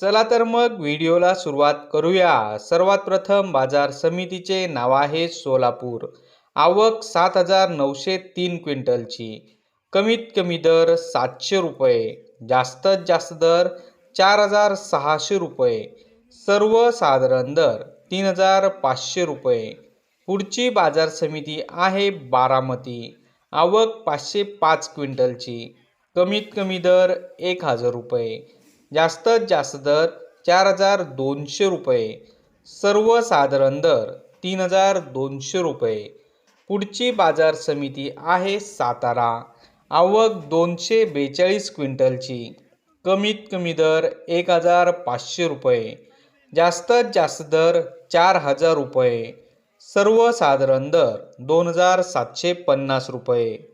चला तर मग व्हिडिओला सुरुवात करूया. सर्वात प्रथम बाजार समितीचे नाव आहे सोलापूर. आवक सात हजार नऊशे तीन क्विंटलची. कमीत कमी दर सातशे रुपये. जास्तीत जास्त दर चार हजार सहाशे रुपये. सर्वसाधारण दर तीन हजार पाचशे रुपये. पुढची बाजार समिती आहे बारामती. आवक पाचशे पाच क्विंटलची. कमीत कमी दर एक हजार रुपये. जास्तीत जास्त दर चार हजार दोनशे रुपये. सर्वसाधारण दर तीन हजार दोनशे रुपये. पुढची बाजार समिती आहे सातारा. आवक दोनशे बेचाळीस क्विंटलची. कमीत कमी दर एक हजार पाचशे रुपये. जास्तीत जास्त दर चार हजार रुपये. सर्वसाधारण दर दोन हजार सातशे पन्नास रुपये.